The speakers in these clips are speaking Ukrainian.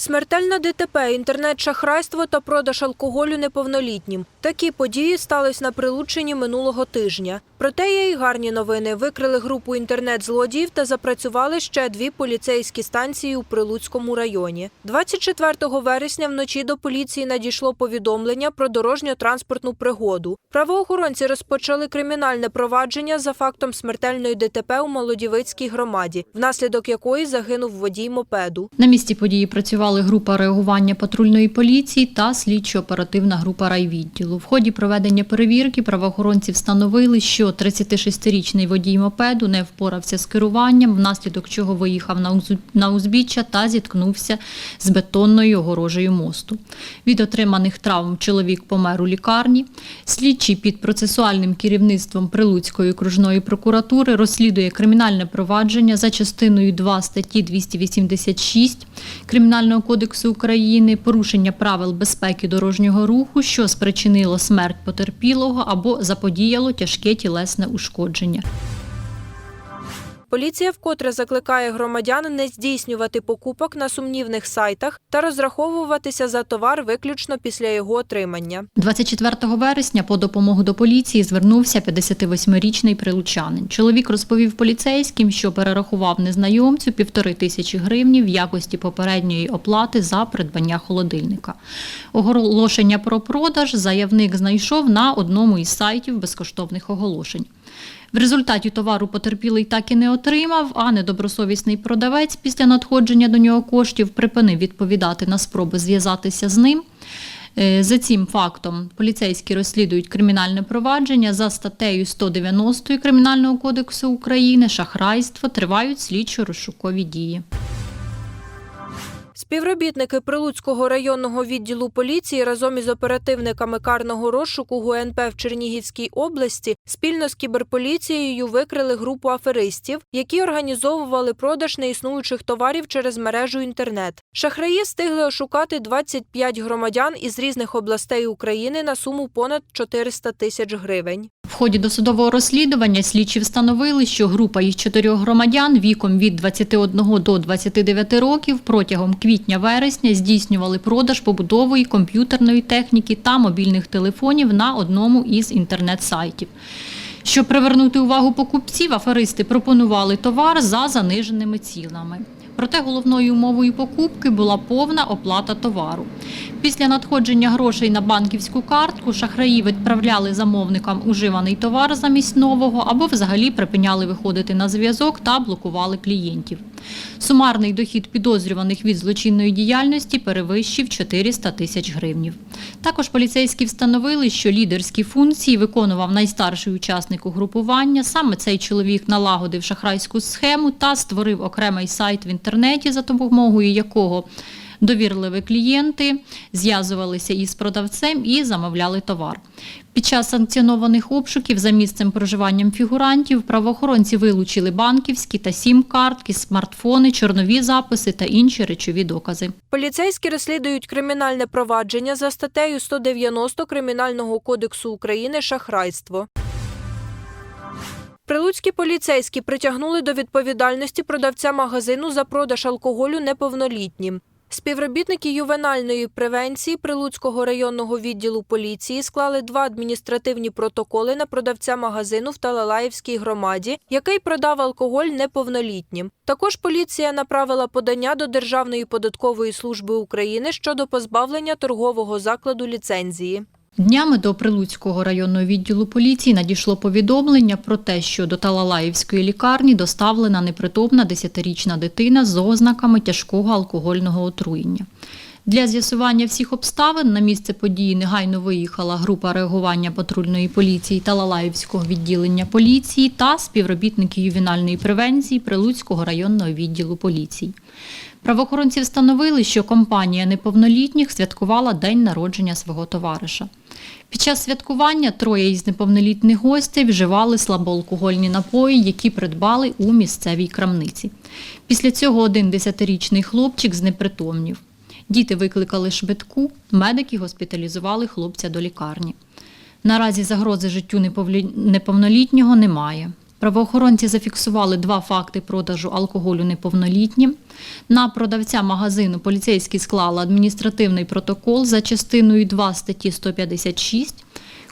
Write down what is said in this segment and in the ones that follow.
Смертельна ДТП, інтернет-шахрайство та продаж алкоголю неповнолітнім. Такі події стались на Прилуччині минулого тижня. Проте є й гарні новини. Викрили групу інтернет-злодіїв та запрацювали ще дві поліцейські станції у Прилуцькому районі. 24 вересня вночі до поліції надійшло повідомлення про дорожньо-транспортну пригоду. Правоохоронці розпочали кримінальне провадження за фактом смертельної ДТП у Молодівицькій громаді, внаслідок якої загинув водій мопеду. На місці події працювали група реагування патрульної поліції та слідчо-оперативна група райвідділу. В ході проведення перевірки правоохоронці встановили, що 36-річний водій мопеду не впорався з керуванням, внаслідок чого виїхав на узбіччя та зіткнувся з бетонною огорожею мосту. Від отриманих травм чоловік помер у лікарні. Слідчий під процесуальним керівництвом Прилуцької окружної прокуратури розслідує кримінальне провадження за частиною 2 статті 286 Кримінального кодексу України порушення правил безпеки дорожнього руху, що спричинило смерть потерпілого або заподіяло тяжке тілесне ушкодження. Поліція вкотре закликає громадян не здійснювати покупок на сумнівних сайтах та розраховуватися за товар виключно після його отримання. 24 вересня по допомогу до поліції звернувся 58-річний прилучанин. Чоловік розповів поліцейським, що перерахував незнайомцю півтори тисячі гривні в якості попередньої оплати за придбання холодильника. Оголошення про продаж заявник знайшов на одному із сайтів безкоштовних оголошень. В результаті товару потерпілий так і не отримав, а недобросовісний продавець після надходження до нього коштів припинив відповідати на спроби зв'язатися з ним. Е, За цим фактом поліцейські розслідують кримінальне провадження за статтею 190 Кримінального кодексу України шахрайство тривають слідчо-розшукові дії. Співробітники Прилуцького районного відділу поліції разом із оперативниками карного розшуку ГУНП в Чернігівській області спільно з кіберполіцією викрили групу аферистів, які організовували продаж неіснуючих товарів через мережу інтернет. Шахраї встигли ошукати 25 громадян із різних областей України на суму понад 400 тисяч гривень. В ході досудового розслідування слідчі встановили, що група із чотирьох громадян віком від 21 до 29 років протягом квітня-вересня здійснювали продаж побудової комп'ютерної техніки та мобільних телефонів на одному із інтернет-сайтів. Щоб привернути увагу покупців, аферисти пропонували товар за заниженими цінами. Проте головною умовою покупки була повна оплата товару. Після надходження грошей на банківську картку шахраї відправляли замовникам уживаний товар замість нового або взагалі припиняли виходити на зв'язок та блокували клієнтів. Сумарний дохід підозрюваних від злочинної діяльності перевищив 400 тисяч гривнів. Також поліцейські встановили, що лідерські функції виконував найстарший учасник угрупування. Саме цей чоловік налагодив шахрайську схему та створив окремий сайт в інтернеті, за допомогою якого довірливі клієнти зв'язувалися із продавцем і замовляли товар. Під час санкціонованих обшуків за місцем проживанням фігурантів правоохоронці вилучили банківські та сім-картки, смартфони, чорнові записи та інші речові докази. Поліцейські розслідують кримінальне провадження за статтею 190 Кримінального кодексу України шахрайство. Прилуцькі поліцейські притягнули до відповідальності продавця магазину за продаж алкоголю неповнолітнім. Співробітники ювенальної превенції Прилуцького районного відділу поліції склали два адміністративні протоколи на продавця магазину в Талалаївській громаді, який продав алкоголь неповнолітнім. Також поліція направила подання до Державної податкової служби України щодо позбавлення торгового закладу ліцензії. Днями до Прилуцького районного відділу поліції надійшло повідомлення про те, що до Талалаївської лікарні доставлена непритомна 10-річна дитина з ознаками тяжкого алкогольного отруєння. Для з'ясування всіх обставин на місце події негайно виїхала група реагування патрульної поліції Талалаївського відділення поліції та співробітники ювенальної превенції Прилуцького районного відділу поліції. Правоохоронці встановили, що компанія неповнолітніх святкувала день народження свого товариша. Під час святкування троє із неповнолітніх гостей вживали слабоалкогольні напої, які придбали у місцевій крамниці. Після цього один десятирічний хлопчик знепритомнів. Діти викликали швидку, медики госпіталізували хлопця до лікарні. Наразі загрози життю неповнолітнього немає. Правоохоронці зафіксували два факти продажу алкоголю неповнолітнім. На продавця магазину поліцейські склали адміністративний протокол за частиною 2 статті 156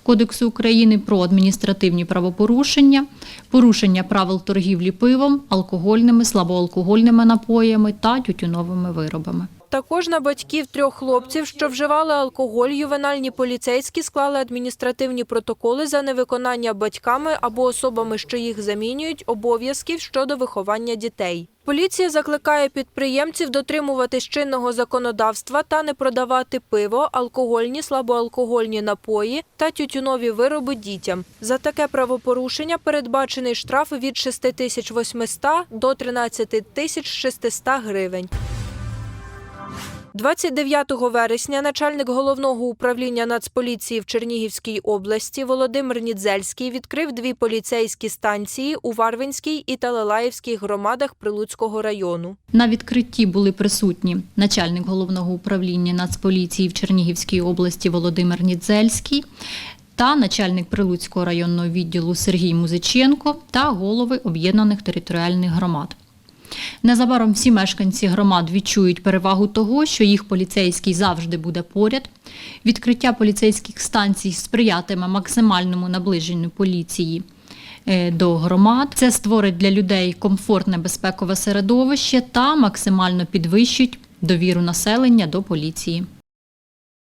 Кодексу України про адміністративні правопорушення, порушення правил торгівлі пивом, алкогольними, слабоалкогольними напоями та тютюновими виробами. Також на батьків трьох хлопців, що вживали алкоголь, ювенальні поліцейські склали адміністративні протоколи за невиконання батьками або особами, що їх замінюють, обов'язків щодо виховання дітей. Поліція закликає підприємців дотримуватись чинного законодавства та не продавати пиво, алкогольні, слабоалкогольні напої та тютюнові вироби дітям. За таке правопорушення передбачений штраф від 6800 до 13600 гривень. 29 вересня начальник головного управління Нацполіції в Чернігівській області Володимир Нідзельський відкрив дві поліцейські станції у Варвинській і Талалаївській громадах Прилуцького району. На відкритті були присутні начальник головного управління Нацполіції в Чернігівській області Володимир Нідзельський та начальник Прилуцького районного відділу Сергій Музиченко та голови об'єднаних територіальних громад. Незабаром всі мешканці громад відчують перевагу того, що їх поліцейський завжди буде поряд. Відкриття поліцейських станцій сприятиме максимальному наближенню поліції е, до громад. Це створить для людей комфортне безпекове середовище та максимально підвищить довіру населення до поліції.